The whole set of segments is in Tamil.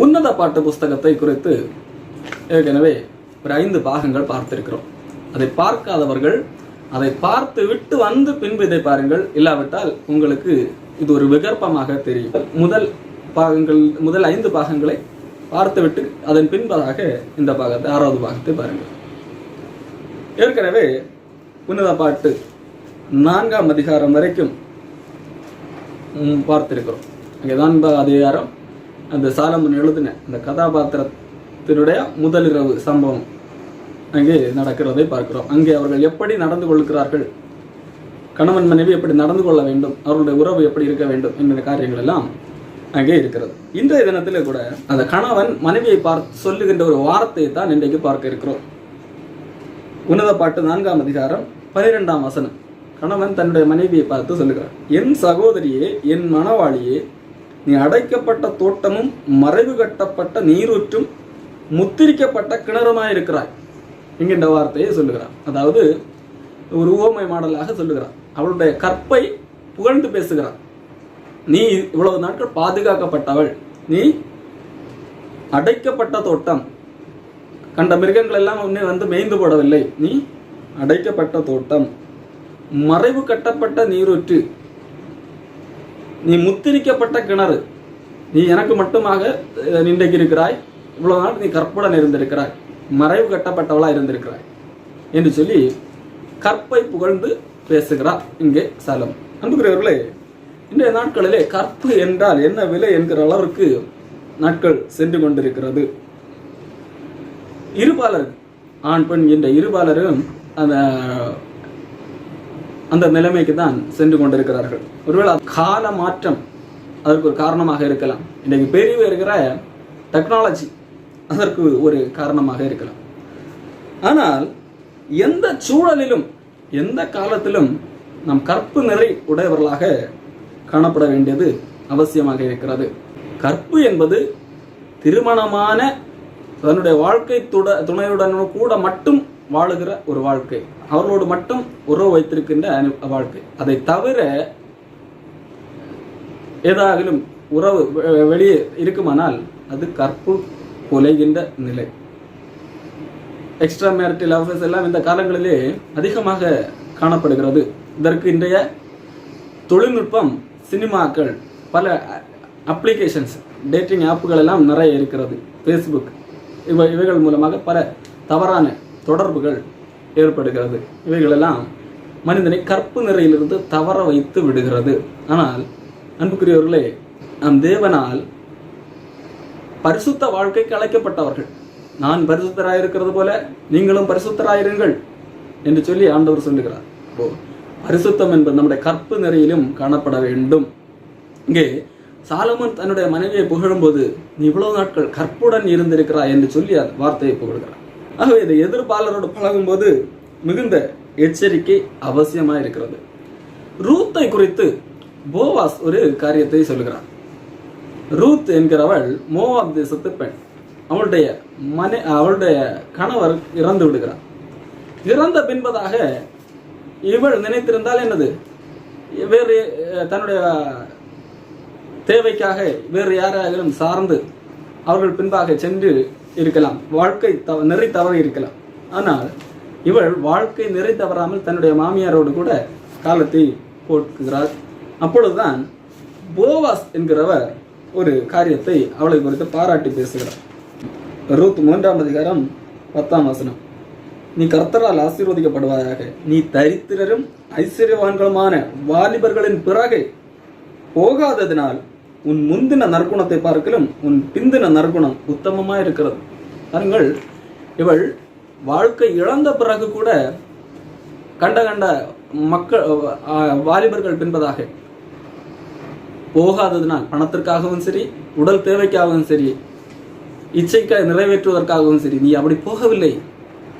உன்னத பாட்டு புஸ்தகத்தை குறித்து ஏற்கனவே ஒரு ஐந்து பாகங்கள் பார்த்திருக்கிறோம். அதை பார்க்காதவர்கள் அதை பார்த்து விட்டு வந்து பின்பு இதை பாருங்கள். இல்லாவிட்டால் உங்களுக்கு இது ஒரு விகற்பமாக தெரியும். முதல் பாகங்கள் முதல் ஐந்து பாகங்களை பார்த்துவிட்டு அதன் பின்பதாக இந்த பாகத்தை ஆறாவது பாகத்தை பாருங்கள். ஏற்கனவே உன்னத பாட்டு நான்காம் அதிகாரம் வரைக்கும் பார்த்திருக்கிறோம். அங்கே தான் அதிகாரம். அந்த சாலமன் எழுதின. அந்த கதாபாத்திரத்தினுடைய முதலிரவு சம்பவம். அங்கே நடக்கிறதை பார்க்கிறோம். அங்கே அவர்கள் எப்படி நடந்து கொள்கிறார்கள்? கணவன் மனைவி எப்படி நடந்து கொள்ள வேண்டும்? அவர்களுடைய உறவு எப்படி இருக்க வேண்டும்? என்கிற காரியங்கள் எல்லாம் அங்கே இருக்கிறது. இன்றைய தினத்தில் கூட அந்த கணவன் மனைவியை பார்த்து சொல்லுகின்ற ஒரு வார்த்தையை தான் இன்றைக்கு பார்க்க இருக்கிறோம். உன்னத பாட்டு நான்காம் அதிகாரம் பனிரெண்டாம் வசனம். கணவன் தன்னுடைய மனைவியை பார்த்து சொல்லுகிறார் என் சகோதரியே என் மனவாளியே நீ அடைக்கப்பட்ட தோட்டமும் மறைவு கட்டப்பட்ட நீரூற்றும் முத்திரிக்கப்பட்ட கிணறுமாயிருக்கிறாய் என்கின்ற வார்த்தையை சொல்லுகிறார் அதாவது ஒரு உவமை மாடலாக சொல்லுகிறார் அவளுடைய கற்பை புகழ்ந்து பேசுகிறார் நீ இவ்வளவு நாட்கள் பாதுகாக்கப்பட்டவள். நீ அடைக்கப்பட்ட தோட்டம். கண்ட மிருகங்கள் எல்லாம் உன்னை வந்து மேய்ந்து போடவில்லை. நீ அடைக்கப்பட்ட தோட்டம். மறைவு கட்டப்பட்ட நீரூற்று. நீ முத்திரிக்கப்பட்ட கிணறு. நீ எனக்கு மட்டுமாக நின்றைக்கு இருக்கிறாய் இவ்வளவு நாள் நீ கற்புடன் இருந்திருக்கிறாய். மறைவு கட்டப்பட்டவளா இருந்திருக்கிறாய். என்று சொல்லி கற்பை புகழ்ந்து பேசுகிறார் இங்கே சலம் அன்புக்குரியவர்களே இன்றைய நாட்களிலே கற்பு என்றால் என்ன விலை என்கிற அளவிற்கு நாட்கள் சென்று கொண்டிருக்கிறது. இருபாலர் ஆண் பெண் என்ற இருபாலரும் அந்த அந்த நிலைமைக்கு தான் சென்று கொண்டிருக்கிறார்கள். ஒருவேளை கால மாற்றம் அதற்கு ஒரு காரணமாக இருக்கலாம். இன்றைக்கு பெரிய இருக்கிற டெக்னாலஜி அதற்கு ஒரு காரணமாக இருக்கலாம். ஆனால் எந்த சூழலிலும் எந்த காலத்திலும் நம் கற்பு நிறை உடையவர்களாக காணப்பட வேண்டியது அவசியமாக இருக்கிறது. கற்பு என்பது திருமணமான தன்னுடைய வாழ்க்கை துட துணையுடன் கூட மட்டும் வாழுகிற ஒரு வாழ்க்கை. அவர்களோடு மட்டும் உறவு வைத்திருக்கின்ற அனு- வாழ்க்கை. அதை தவிர ஏதாகிலும் உறவு வெ- வெளியே இருக்குமானால் அது கற்பு குலைகின்ற நிலை. எக்ஸ்ட்ரா மேரிட்டல் அஃபேர்ஸ் எல்லாம் இந்த காலங்களிலே அதிகமாக காணப்படுகிறது. இதற்கு இன்றைய தொழில்நுட்பம் சினிமாக்கள் பல அப்ளிகேஷன்ஸ் டேட்டிங் ஆப்புகள் எல்லாம் நிறைய இருக்கிறது. ஃபேஸ்புக் இவை இவைகள் மூலமாக பல தவறான தொடர்புகள் ஏற்படுகிறது. இவைகளெல்லாம் மனிதனை கற்பு நிறையிலிருந்து தவற வைத்து விடுகிறது. ஆனால் அன்புக்குரியவர்களே நம் தேவனால் பரிசுத்த வாழ்க்கைக்கு அழைக்கப்பட்டவர்கள். நான் பரிசுத்தராயிருக்கிறது போல நீங்களும் பரிசுத்தராயிருங்கள் என்று சொல்லி ஆண்டவர் சொல்லுகிறார். அப்போ பரிசுத்தம் என்பது நம்முடைய கற்பு நிறையிலும் காணப்பட வேண்டும். இங்கே சாலமன் தன்னுடைய மனைவியை புகழும்போது நீ இவ்வளவு நாட்கள் கற்புடன் இருந்திருக்கிறாய் என்று சொல்லி வார்த்தையை புகழ்கிறார். ஆகவே இந்த எதிர்ப்பாளரோடு பழகும்போது மிகுந்த எச்சரிக்கை அவசியமா இருக்கிறது ரூத்தை குறித்து போவாஸ் ஒரு காரியத்தை சொல்லுகிறார். ரூத் என்கிறவள் மோவாப் தேசத்து பெண். அவளுடைய மனை அவளுடைய கணவர் இறந்து விடுகிறார். இறந்த பின்பதாக இவள் நினைத்திருந்தால் என்னது? வேறு தன்னுடைய தேவைக்காக வேறு யாராயிலும் சார்ந்து அவர்கள் பின்பாக சென்று இருக்கலாம். வாழ்க்கை தவ நிறை தவறி இருக்கலாம். ஆனால் இவள் வாழ்க்கை நிறை தவறாமல் தன்னுடைய மாமியாரோடு கூட காலத்தை போட்டுகிறார் அப்பொழுதுதான் போவாஸ் என்கிறவர் ஒரு காரியத்தை அவளை குறித்து பாராட்டி பேசுகிறார். ரூத் மூன்றாம் அதிகாரம் பத்தாம் வசனம். நீ கர்த்தரால் ஆசீர்வதிக்கப்படுவாயாக. நீ தரித்திரரும் ஐஸ்வர்யவான்களுமான வாலிபர்களின் பிறகு போகாததினால் உன் முந்தின நற்குணத்தை பார்க்கலும் உன் பிந்தின நற்குணம் உத்தமமா இருக்கிறது. பாருங்கள் இவள் வாழ்க்கை இழந்த பிறகு கூட கண்ட கண்ட மக்கள் வாலிபர்கள் பின்பதாக போகாததினால் பணத்திற்காகவும் சரி உடல் தேவைக்காகவும் சரி இச்சைக்க நிறைவேற்றுவதற்காகவும் சரி நீ அப்படி போகவில்லை.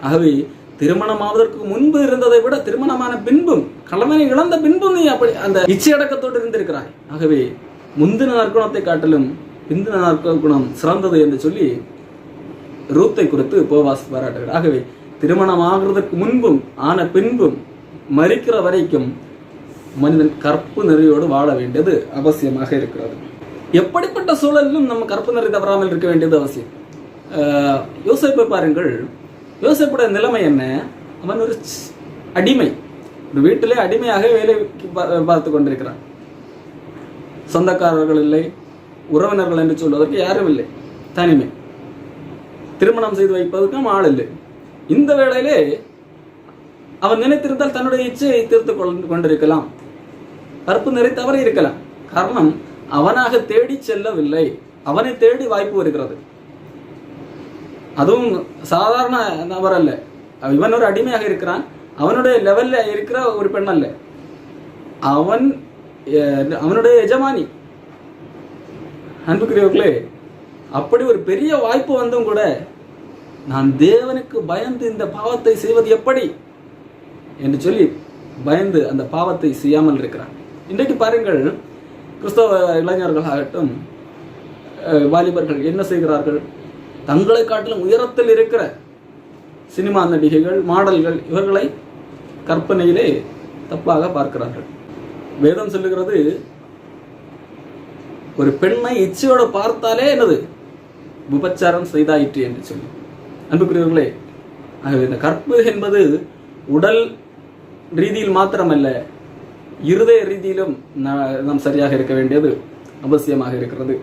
ஆகவே திருமணமாவதற்கு முன்பு இருந்ததை விட திருமணமான பின்பும் கணவனை இழந்த பின்பும் நீ அப்படி அந்த இச்சை அடக்கத்தோடு இருந்திருக்கிறாய். ஆகவே முந்தின நற்குணத்தை காட்டிலும் பிந்தின நற்குணம் சிறந்தது என்று சொல்லி ரூத்தை குறித்து போவாஸ் பாராட்டுகிறார் ஆகவே திருமணம் ஆகிறதுக்கு முன்பும் ஆன பின்பும் மறிக்கிற வரைக்கும் மனிதன் கற்பு நெறியோடு வாழ வேண்டியது அவசியமாக இருக்கிறது. எப்படிப்பட்ட சூழலிலும் நம்ம கற்பு நெறி தவறாமல் இருக்க வேண்டியது அவசியம்? ஆஹ் பாருங்கள். யோசிப்புடைய நிலைமை என்ன? அவன் ஒரு அடிமை. ஒரு வீட்டிலே அடிமையாக வேலை பார்த்து கொண்டிருக்கிறான். சொந்தக்காரர்கள் இல்லை உறவினர்கள் என்று சொல்வதற்கு யாரும் இல்லை. தனிமை. திருமணம் செய்து வைப்பதற்கும் ஆள் இல்லை. இந்த வேளையிலே அவன் நினைத்திருந்தால் தன்னுடைய இச்சையை தீர்த்து கொண்டிருக்கலாம். கற்பு நிறை தவறி இருக்கலாம். காரணம் அவனாக தேடி செல்லவில்லை. அவனை தேடி வாய்ப்பு வருகிறது. அதுவும் சாதாரண நபர் அல்ல. இவன் ஒரு அடிமையாக இருக்கிறான். அவனுடைய லெவல்ல இருக்கிற ஒரு பெண் அல்ல. அவன் அவனுடைய எஜமானி. அன்புக்குரியவர்களே அப்படி ஒரு பெரிய வாய்ப்பு வந்தும் கூட நான் தேவனுக்கு பயந்து இந்த பாவத்தை செய்வது எப்படி என்று சொல்லி பயந்து அந்த பாவத்தை செய்யாமல் இருக்கிறான். இன்றைக்கு பாருங்கள் கிறிஸ்தவ இளைஞர்களாகட்டும் ஆகட்டும் வாலிபர்கள் என்ன செய்கிறார்கள்? தங்களை காட்டிலும் உயரத்தில் இருக்கிற சினிமா நடிகைகள் மாடல்கள் இவர்களை கற்பனையிலே தப்பாக பார்க்கிறார்கள். வேதம் சொல்லுகிறது ஒரு பெண்ணை இச்சையோடு பார்த்தாலே என்னது? விபச்சாரம் செய்தாயிற்று என்று சொல்லி. அன்புக்குரியவர்களே ஆகவே இந்த கற்பு என்பது உடல் ரீதியில் மாத்திரமல்ல இருதய ரீதியிலும் நாம் சரியாக இருக்க வேண்டியது அவசியமாக இருக்கிறது.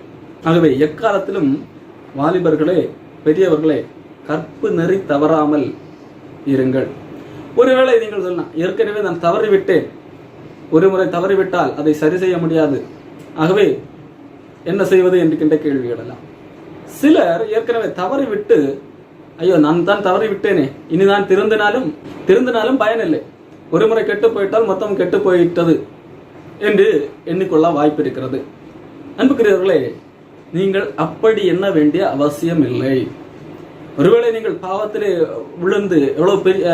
ஆகவே எக்காலத்திலும் வாலிபர்களே பெரியவர்களே கற்பு நெறி தவறாமல் இருங்கள். ஒருவேளை நீங்கள் சொல்லலாம் ஏற்கனவே நான் தவறிவிட்டேன் ஒரு முறை தவறிவிட்டால் அதை சரி செய்ய முடியாது. ஆகவே என்ன செய்வது என்கின்ற கேள்வி எழலாம் சிலர் ஏற்கனவே தவறிவிட்டு ஐயோ நான் தான் தவறி விட்டேனே இனி நான் திருந்தினாலும் திருந்தினாலும் பயனில்லை. ஒரு முறை கெட்டு போயிட்டால் மொத்தம் கெட்டு போயிட்டது என்று எண்ணிக்கொள்ள வாய்ப்பு இருக்கிறது அன்புக்குரியவர்களே நீங்கள் அப்படி எண்ண வேண்டிய அவசியம் இல்லை. ஒருவேளை நீங்கள் பாவத்திலே விழுந்து எவ்வளவு பெரிய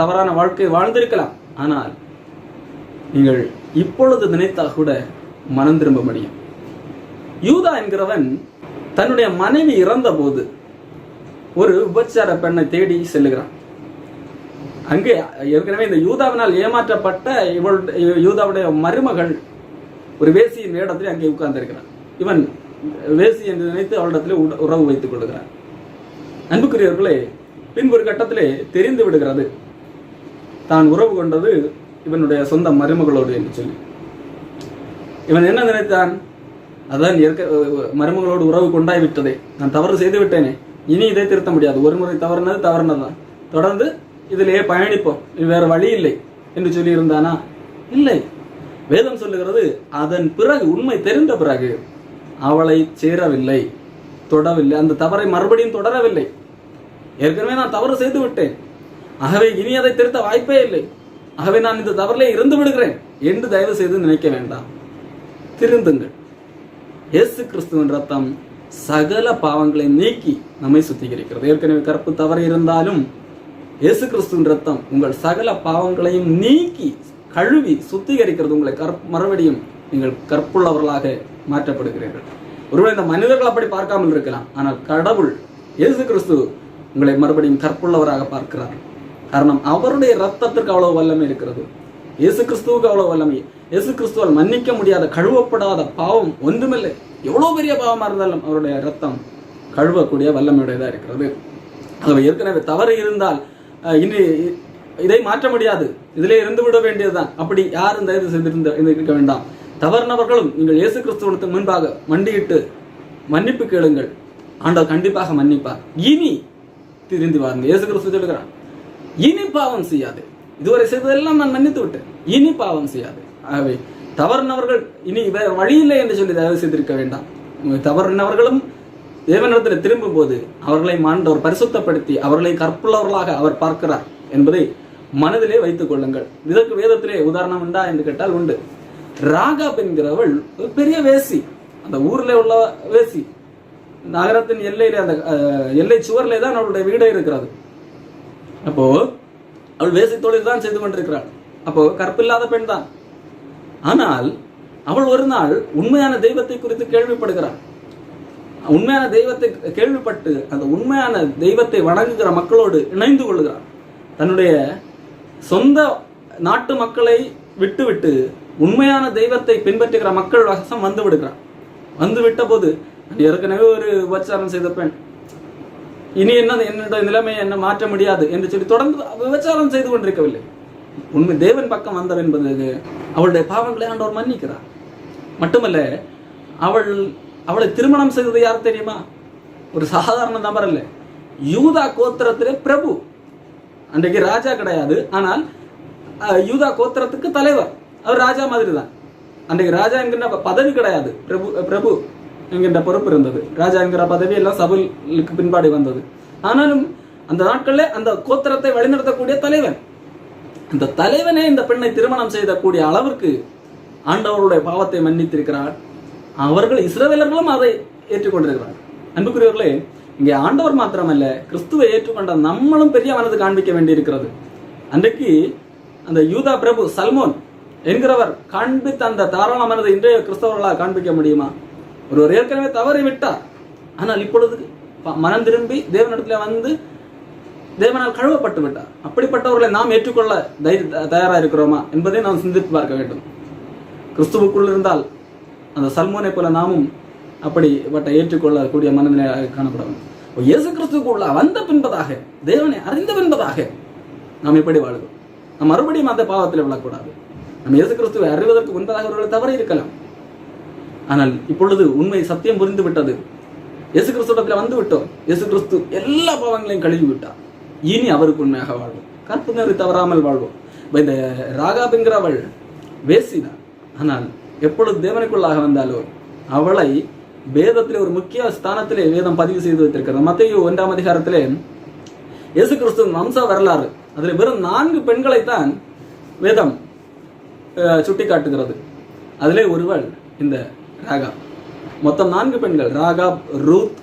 தவறான வாழ்க்கை வாழ்ந்திருக்கலாம். ஆனால் நீங்கள் இப்பொழுது நினைத்தால் கூட மனம் திரும்ப முடியும். யூதா என்கிறவன் தன்னுடைய மனைவி இறந்தபோது ஒரு உபச்சார பெண்ணை தேடி செல்லுகிறான். அங்கே ஏற்கனவே இந்த யூதாவினால் ஏமாற்றப்பட்ட இவள் யூதாவுடைய மருமகள் ஒரு வேசியின் வேடத்தில் அங்கே உட்கார்ந்திருக்கிறான். இவன் வேசி என்று நினைத்து அவளிடத்தில் உறவு வைத்துக் கொள்கிறான். அன்புக்குரியவர்களே பின்பு ஒரு கட்டத்திலே தெரிந்து விடுகிறது. தான் உறவு கொண்டது இவனுடைய சொந்த மருமகளோடு என்று சொல்லி. இவன் என்ன நினைத்தான்? அதான் ஏற்க மருமகளோடு உறவு கொண்டாய் விட்டதே. நான் தவறு செய்து விட்டேனே. இனி இதை திருத்த முடியாது. ஒரு முறை தவறுனது தவறுனதுதான். தொடர்ந்து இதிலேயே பயணிப்போம். வேற வழி இல்லை என்று சொல்லி இருந்தானா இல்லை. வேதம் சொல்லுகிறது அதன் பிறகு உண்மை தெரிந்த பிறகு அவளை சேரவில்லை தொடவில்லை. அந்த தவறை மறுபடியும் தொடரவில்லை. ஏற்கனவே நான் தவறு செய்து விட்டேன். ஆகவே இனி அதை திருத்த வாய்ப்பே இல்லை. ஆகவே நான் இந்த தவறிலே இருந்து விடுகிறேன் என்று தயவு செய்து நினைக்க வேண்டாம். திருந்துங்கள். இயேசு கிறிஸ்துவின் ரத்தம் சகல பாவங்களை நீக்கி நம்மை சுத்திகரிக்கிறது. ஏற்கனவே கற்பு தவறு இருந்தாலும் இயேசு கிறிஸ்துவின் ரத்தம் உங்கள் சகல பாவங்களையும் நீக்கி கழுவி சுத்திகரிக்கிறது. உங்களை கற் மறுபடியும் நீங்கள் கற்புள்ளவர்களாக மாற்றப்படுகிறீர்கள். ஒருவேளை இந்த மனிதர்கள் அப்படி பார்க்காமல் இருக்கலாம். ஆனால் கடவுள் இயேசு கிறிஸ்து உங்களை மறுபடியும் கற்புள்ளவராக பார்க்கிறார். காரணம் அவருடைய ரத்தத்திற்கு அவ்வளவு வல்லமை இருக்கிறது இயேசு கிறிஸ்துவுக்கு அவ்வளவு வல்லமை இயேசு கிறிஸ்துவால் மன்னிக்க முடியாத கழுவப்படாத பாவம் ஒன்றுமில்லை எவ்வளவு பெரிய பாவமா இருந்தாலும் அவருடைய ரத்தம் கழுவக்கூடிய வல்லமையுடையதா இருக்கிறது ஆகவே ஏற்கனவே தவறு இருந்தால் அஹ், இனி இதை மாற்ற முடியாது இதிலே இருந்து விட வேண்டியதுதான் அப்படி யாரும் தயவு செய்திருந்த இருக்க வேண்டாம் தவறுனவர்களும் நீங்கள் இயேசு கிறிஸ்துவனுக்கு முன்பாக மண்டியிட்டு மன்னிப்பு கேளுங்கள் ஆண்டவர் கண்டிப்பாக மன்னிப்பார் இனி திருந்தி வாருங்க இயேசு கிறிஸ்து சொல்லுகிறான் இனி பாவம் செய்யாது. இதுவரை செய்ததெல்லாம் நான் மன்னித்து விட்டேன். இனி பாவம் செய்யாது. ஆகவே தவறுனவர்கள் இனி வேற வழி இல்லை என்று சொல்லி தயவு செய்திருக்க வேண்டாம். தவறுனவர்களும் தேவனிடத்தில் திரும்பும் போது அவர்களை மாண்டவர் பரிசுத்தப்படுத்தி அவர்களை கற்புள்ளவர்களாக அவர் பார்க்கிறார் என்பதை மனதிலே வைத்துக் கொள்ளுங்கள். இதற்கு வேதத்திலே உதாரணம் உண்டா என்று கேட்டால் உண்டு. ராகாப் என்கிறவள் ஒரு பெரிய வேசி. அந்த ஊர்ல உள்ள வேசி. நகரத்தின் எல்லையில அந்த எல்லை சுவர்லே தான் அவளுடைய வீடே இருக்கிறது. அப்போ அவள் வேசை தொழில் தான் செய்து கொண்டிருக்கிறாள். அப்போ கற்பில்லாத பெண் தான் ஆனால் அவள் ஒரு நாள் உண்மையான தெய்வத்தை குறித்து கேள்விப்படுகிறாள். உண்மையான தெய்வத்தை கேள்விப்பட்டு அந்த உண்மையான தெய்வத்தை வணங்குகிற மக்களோடு இணைந்து கொள்கிறார் தன்னுடைய சொந்த நாட்டு மக்களை விட்டுவிட்டு உண்மையான தெய்வத்தை பின்பற்றுகிற மக்கள் வசம் வந்து விடுகிறார் வந்து விட்ட போது ஏற்கனவே ஒரு உபச்சாரம் செய்த பெண். இனி என்ன என்னோட நிலைமையை என்ன மாற்ற முடியாது என்று சொல்லி தொடர்ந்து விபச்சாரம் செய்து கொண்டிருக்கவில்லை. உண்மை தேவன் பக்கம் வந்தவன் என்பது அவளுடைய பாவங்களை ஆண்டவர் மன்னிக்கிறார். மட்டுமல்ல அவள் அவளை திருமணம் செய்தது யார் தெரியுமா? ஒரு சாதாரண நபர் அல்ல. யூதா கோத்திரத்திலே பிரபு. அன்றைக்கு ராஜா கிடையாது ஆனால் யூதா கோத்திரத்துக்கு தலைவர். அவர் ராஜா மாதிரி தான் அன்றைக்கு ராஜா என்கின்ற பதவி கிடையாது. பிரபு பிரபு. என்கின்ற பொறுப்பு இருந்தது. ராஜா என்கிற பதவி எல்லாம் சபுலுக்கு பின்பாடி வந்தது. ஆனாலும் அந்த நாட்களில் அந்த கோத்திரத்தை வழிநடத்தக்கூடிய தலைவன் அந்த தலைவனே இந்த பெண்ணை திருமணம் செய்தக்கூடிய அளவிற்கு ஆண்டவருடைய பாவத்தை மன்னித்திருக்கிறார். அவர்கள் இஸ்ரவேலர்களும் அதை ஏற்றுக்கொண்டிருக்கிறார். அன்புக்குரியவர்களே இங்கே ஆண்டவர் மாத்திரமல்ல கிறிஸ்துவை ஏற்றுக்கொண்ட நம்மளும் பெரிய மனது காண்பிக்க வேண்டியிருக்கிறது. அன்றைக்கு அந்த யூதா பிரபு சல்மோன் என்கிறவர் காண்பித்த அந்த தாராள மனதை இன்றைய கிறிஸ்தவர்களால் காண்பிக்க முடியுமா? ஒருவர் ஏற்கனவே தவறி விட்டார் ஆனால் இப்பொழுது ப- மனம் திரும்பி தேவனிடத்தில் வந்து தேவனால் கழுவப்பட்டு விட்டார். அப்படிப்பட்டவர்களை நாம் ஏற்றுக்கொள்ள தைரிய தயாரா இருக்கிறோமா என்பதை நாம் சிந்தித்து பார்க்க வேண்டும். கிறிஸ்துவுக்குள் இருந்தால் அந்த சல்மோனை போல நாமும் அப்படிப்பட்ட ஏற்றுக்கொள்ளக்கூடிய மனநிலையாக காணப்படும். இயேசு கிறிஸ்துக்குள்ள வந்த பின்பதாக தேவனை அறிந்த பின்பதாக நாம் எப்படி வாழுகிறோம். நாம் மறுபடியும் அந்த பாவத்தில் விழக்கூடாது. நம்ம இயேசு கிறிஸ்துவை அறிவதற்கு முன்பதாக ஒருவேளை தவறு இருக்கலாம் ஆனால் இப்பொழுது உண்மை சத்தியம் புரிந்து விட்டது இயேசு கிறிஸ்துவத்தில் வந்து விட்டோம் இயேசு கிறிஸ்து எல்லா பாவங்களையும் கழுவி விட்டார் இனி அவருக்கு உண்மையாக வாழ்வோம். கற்பு நெறி தவறாமல் வாழ்வோம். இப்ப இந்த ராகாபுங்கிறவள் வேசினார் ஆனால் எப்பொழுது தேவனுக்குள்ளாக வந்தாலோ அவளை வேதத்திலே ஒரு முக்கிய ஸ்தானத்திலே வேதம் பதிவு செய்து வைத்திருக்கிறது. மத்திய ஒன்றாம் அதிகாரத்திலே இயேசு கிறிஸ்துவின் வம்ச வரலாறு. அதில் வெறும் நான்கு பெண்களைத்தான் வேதம் சுட்டி சுட்டிக்காட்டுகிறது. அதிலே ஒருவள் இந்த ராகா. மொத்தம் நான்கு பெண்கள் ராகா ரூத்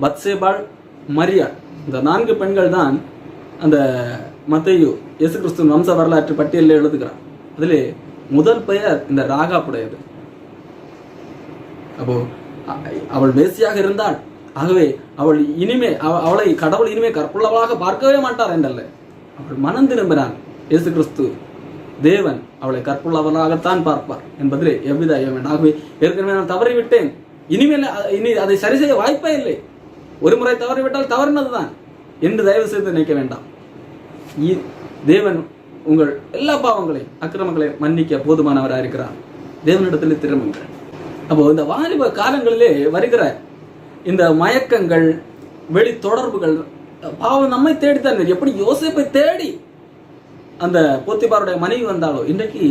பத்சேபாள் மரியா. இந்த நான்கு பெண்கள் தான் அந்த மத்தையு இயேசு கிறிஸ்துவின் வம்ச வரலாற்று பட்டியலில் எழுதுகிறான் அதிலே முதல் பெயர் இந்த ராகா புடையது அப்போ அவள் வேசியாக இருந்தாள். ஆகவே அவள் இனிமே அவ- அவளை கடவுள் இனிமே கற்புள்ளவளாக பார்க்கவே மாட்டார் என்றல்ல. அவள் மனம் திரும்பினான் இயேசு கிறிஸ்து தேவன் அவளை கற்புள்ளவனாகத்தான் பார்ப்பார் என்பதிலே எவ்வித ஐயம் ஆகவே ஏற்கனவே நான் தவறிவிட்டேன். இனிமேல் இனி அதை சரி செய்ய வாய்ப்பே இல்லை. ஒரு முறை தவறிவிட்டால் தவறினதுதான் என்று தயவு செய்து நினைக்க வேண்டாம். தேவன் உங்கள் எல்லா பாவங்களையும் அக்கிரமங்களையும் மன்னிக்க போதுமானவராக இருக்கிறார். தேவனிடத்தில் திரும்புங்கள். அப்போ இந்த வாலிப காலங்களிலே வருகிற இந்த மயக்கங்கள் வெளி தொடர்புகள் பாவம் நம்மை தேடித்தான் எப்படி யோசிப்பை தேடி அந்த போத்திபாருடைய மனைவி வந்தாலோ இன்றைக்கு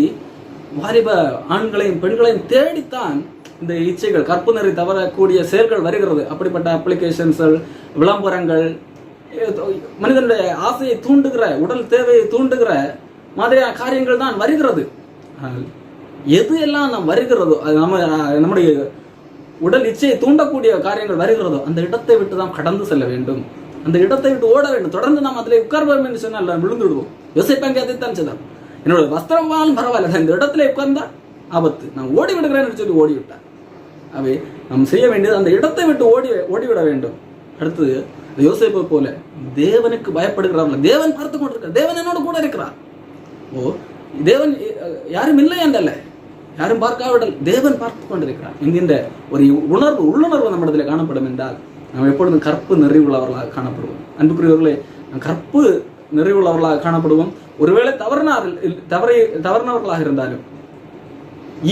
வாலிப ஆண்களையும் பெண்களையும் தேடித்தான் இந்த இச்சைகள் கற்பு தவறக்கூடிய செயல்கள் வருகிறது. அப்படிப்பட்ட அப்ளிகேஷன்ஸ்கள் விளம்பரங்கள் மனிதனுடைய ஆசையை தூண்டுகிற உடல் தேவையை தூண்டுகிற மாதிரியான காரியங்கள் தான் வருகிறது. எது எல்லாம் நாம் வருகிறதோ அது நம்ம நம்முடைய உடல் இச்சையை தூண்டக்கூடிய காரியங்கள் வருகிறதோ அந்த இடத்தை விட்டு தான் கடந்து செல்ல வேண்டும். அந்த இடத்தை விட்டு ஓட வேண்டும். தொடர்ந்து நாம் அதில் உட்கார்வோம் என்று சொன்னால் விழுந்துடுவோம் விழுந்து விடுவோம் யோசிப்பாங்க அதைத்தான் செய்தார் என்னோட வஸ்திரம் வாழும் பரவாயில்ல. இந்த இடத்துல உட்கார்ந்தா ஆபத்து. நான் ஓடி விடுகிறேன் சொல்லி ஓடி விட்டார் அவை நாம் செய்ய வேண்டியது அந்த இடத்தை விட்டு ஓடி ஓடிவிட வேண்டும். அடுத்தது யோசிப்பை போல தேவனுக்கு பயப்படுகிறவங்க தேவன் பார்த்து கொண்டிருக்கிறார். தேவன் என்னோட கூட இருக்கிறார். ஓ தேவன் யாரும் இல்லை என்றல்ல. யாரும் பார்க்காவிடல். தேவன் பார்த்து கொண்டிருக்கிறார். என்கின்ற ஒரு உணர்வு உள்ளுணர்வு நம்மிடத்தில் காணப்படும் என்றால் நாம் எப்பொழுதும் கற்பு நிறைவுள்ளவர்களாக காணப்படுவோம். அன்புக்குரியவர்களே நாம் கற்பு நிறைவுள்ளவர்களாக காணப்படுவோம். ஒருவேளை தவறினார் தவறை தவறினவர்களாக இருந்தாலும்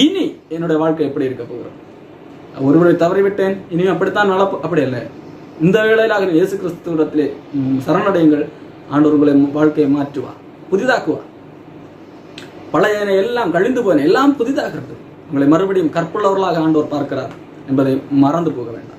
இனி என்னுடைய வாழ்க்கை எப்படி இருக்க போகிறோம் ஒருவேளை தவறிவிட்டேன் இனியும் அப்படித்தான் நடப்பு அப்படி இல்லை இந்த வேளையிலாக இயேசு கிறிஸ்துவிடத்திலே சரணடையுங்கள். ஆண்டவர்களை உங்களை வாழ்க்கையை மாற்றுவா புதிதாக்குவா பழையன எல்லாம் கழிந்து போன எல்லாம் புதிதாகிறது. உங்களை மறுபடியும் கற்புள்ளவர்களாக ஆண்டவர் பார்க்கிறார் என்பதை மறந்து போக வேண்டும்.